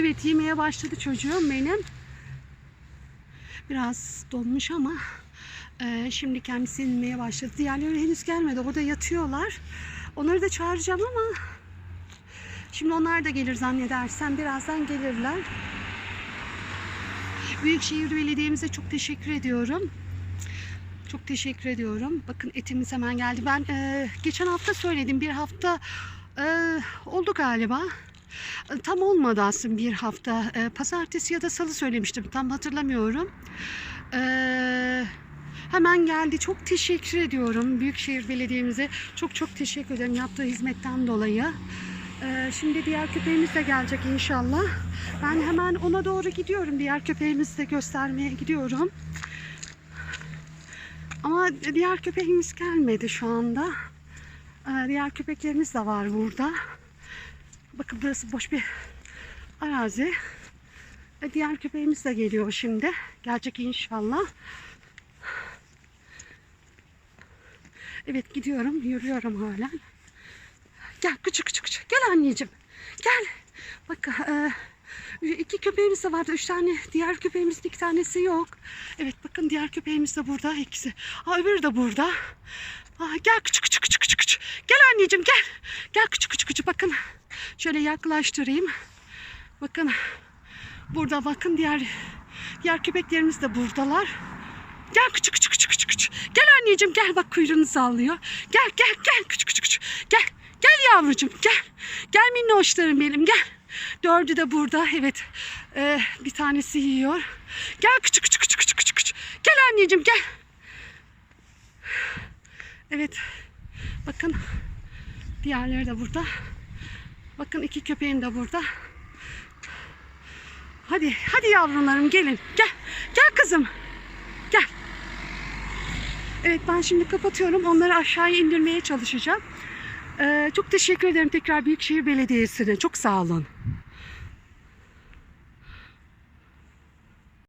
Evet yemeye başladı çocuğum benim. Biraz donmuş ama e, şimdi kendisi inmeye başladı. Diğerleri henüz gelmedi. Orada yatıyorlar. Onları da çağıracağım ama şimdi onlar da gelir zannedersem. Birazdan gelirler. Büyükşehir Belediye'mize çok teşekkür ediyorum. Çok teşekkür ediyorum. Bakın etimiz hemen geldi. Ben e, geçen hafta söyledim. Bir hafta e, oldu galiba. Tam olmadı aslında bir hafta. E, pazartesi ya da salı söylemiştim. Tam hatırlamıyorum. E, hemen geldi. Çok teşekkür ediyorum Büyükşehir Belediye'mize. Çok çok teşekkür ederim yaptığı hizmetten dolayı. E, şimdi diğer köpeğimiz de gelecek inşallah. Ben hemen ona doğru gidiyorum. Diğer köpeğimizi de göstermeye gidiyorum. Ama diğer köpeğimiz gelmedi şu anda. Ee, Diğer köpeklerimiz de var burada. Bakın burası boş bir arazi. Ve Diğer köpeğimiz de geliyor şimdi. Gelecek inşallah. Evet gidiyorum. Yürüyorum halen. Gel küçük küçük küçük. Gel anneciğim. Gel. Bak e, iki köpeğimiz de vardı. Üç tane. Diğer köpeğimizin iki tanesi yok. Evet bakın diğer köpeğimiz de burada. ikisi. Aa, öbürü de burada. Aa, gel küçük küçük küçük küçük. Gel anneciğim gel. Gel küçük küçük küçük bakın. Şöyle yaklaştırayım. Bakın. Burada bakın diğer diğer köpeklerimiz de buradalar. Gel küçük küçük küçük küçük küçük. Gel anneciğim gel bak kuyruğunu sallıyor. Gel gel gel küçük küçük küçük. Gel. Gel yavrucuğum gel. Gel minnoşlarım benim gel. Dördü de burada evet. Ee, bir tanesi yiyor. Gel küçük küçük küçük küçük küçük. küçük. Gel anneciğim gel. Evet. Bakın. Diğerleri de burada. Bakın iki köpeğim de burada. Hadi, hadi yavrularım gelin. Gel. Gel kızım. Gel. Evet ben şimdi kapatıyorum. Onları aşağıya indirmeye çalışacağım. Ee, çok teşekkür ederim tekrar Büyükşehir Belediyesi'ne. Çok sağ olun.